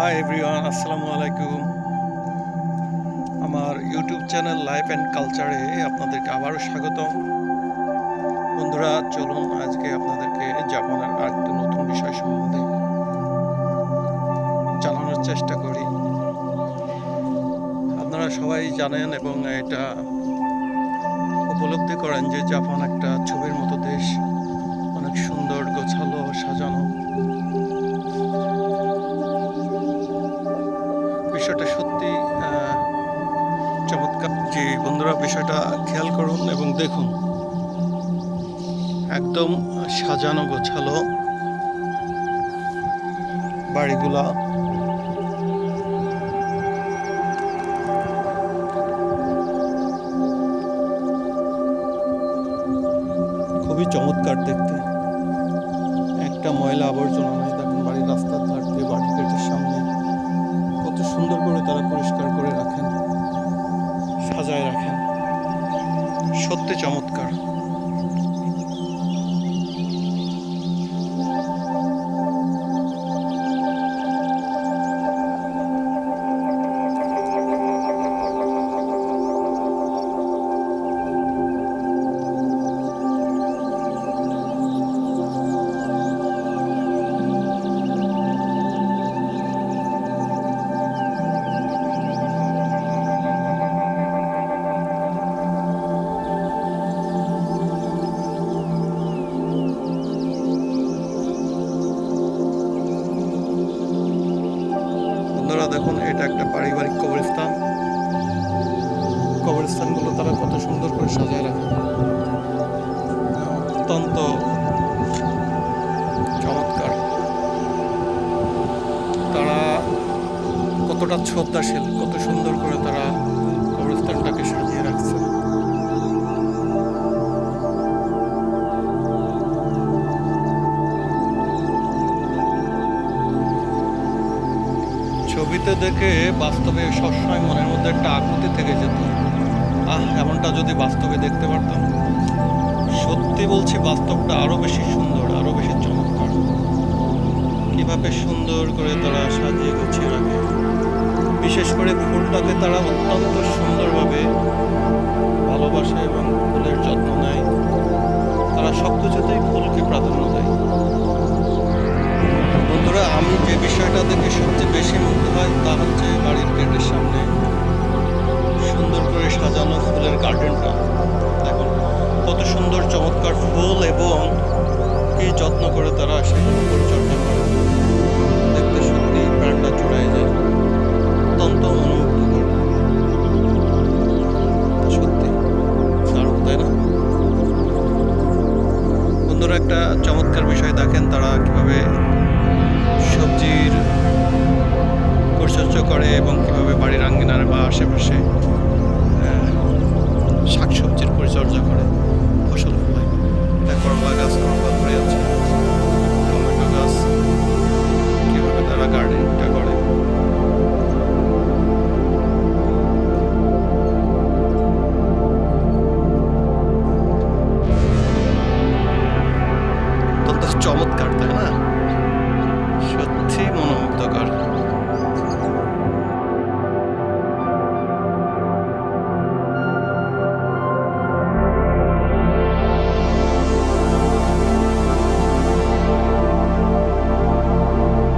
Hi everyone আসসালামু আলাইকুম আমার ইউটিউব চ্যানেল লাইফ অ্যান্ড কালচারে আপনাদেরকে আবারও স্বাগতম। বন্ধুরা, চলুন আজকে আপনাদেরকে জাপানের আরেকটি নতুন বিষয় সম্বন্ধে জানানোর চেষ্টা করি। আপনারা সবাই জানেন এবং এটা উপলব্ধি করেন যে জাপান একটা ছবির মতো দেশ। অনেক সুন্দর, গোছালো, সাজানো। বিষয়টা সত্যি চমৎকার। যে বন্ধুরা, বিষয়টা খেয়াল করুন এবং দেখুন। একদম সাজানো গোছালো বাড়িগুলা। খুবই চমৎকার দেখতে। একটা ময়লা আবর্জনা নাই দেখুন বাড়ির রাস্তার ধার। সত্যি চমৎকার। দেখুন, এটা একটা পারিবারিক কবরস্থান। কবরস্থানগুলো তারা কত সুন্দর করে সাজায় রাখে। অত্যন্ত চমৎকার। তারা কতটা শ্রদ্ধাশীল ছবিতে দেখে বাস্তবে সবসময় মনের মধ্যে একটা আকুতি থেকে যেত। আহ, এমনটা যদি বাস্তবে দেখতে পারতাম। সত্যি বলছি, বাস্তবটা আরও বেশি সুন্দর, আরও বেশি চমৎকার। কীভাবে সুন্দর করে তারা সাজিয়ে গুছিয়ে রাখে। বিশেষ করে ফুলটাকে তারা অত্যন্ত সুন্দরভাবে ভালোবাসে এবং আমি যে বিষয়টা দেখে সবচেয়ে বেশি মুগ্ধ হয় তা হচ্ছে বাড়ির গেটের সামনে সুন্দর করে সাজানো ফুলের গার্ডেনটা। দেখুন, কত সুন্দর চমৎকার ফুল এবং কি যত্ন করে তারা সেগুলো পরিচর্যা করে। দেখতে সত্যি প্রাণটা জুড়াই যায়। অত্যন্ত মনোমুগ্ধকর সত্যি দারুণ, তাই না? একটা চমৎকার বিষয় দেখেন তারা কীভাবে সবজির পরিচর্যা করে এবং কীভাবে বাড়ির আঙ্গিনার বা আশেপাশে শাক সবজির পরিচর্যা করে ফসল ফলায়। এটা করলা গাছ করলা ধরে আছে। টমেটো গাছ, কীভাবে তারা গার্ডেন